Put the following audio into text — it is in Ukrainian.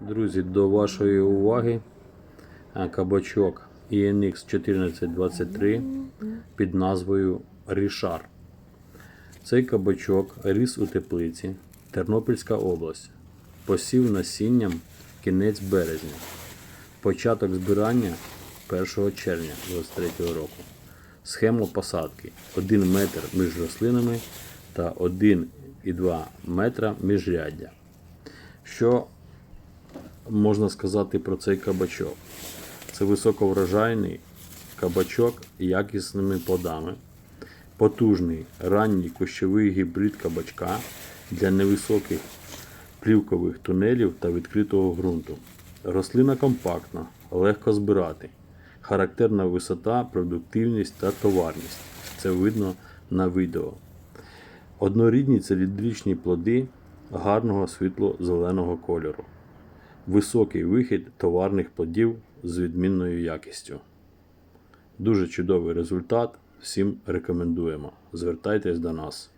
Друзі, до вашої уваги е, кабачок ENX 1423 під назвою Рішар. Цей кабачок ріс у теплиці, Тернопільська область. Посів насінням кінець березня. Початок збирання 1 червня 2023 року. Схема посадки 1 метр між рослинами та 1,2 метра міжряддя. Що можна сказати про цей кабачок? Це високоврожайний кабачок якісними плодами, потужний ранній кущовий гібрид кабачка для невисоких плівкових тунелів та відкритого ґрунту. Рослина компактна, легко збирати. Характерна висота, продуктивність та товарність. Це видно на відео. Однорідні циліндричні плоди гарного світло-зеленого кольору. Високий вихід товарних плодів з відмінною якістю. Дуже чудовий результат. Всім рекомендуємо. Звертайтесь до нас.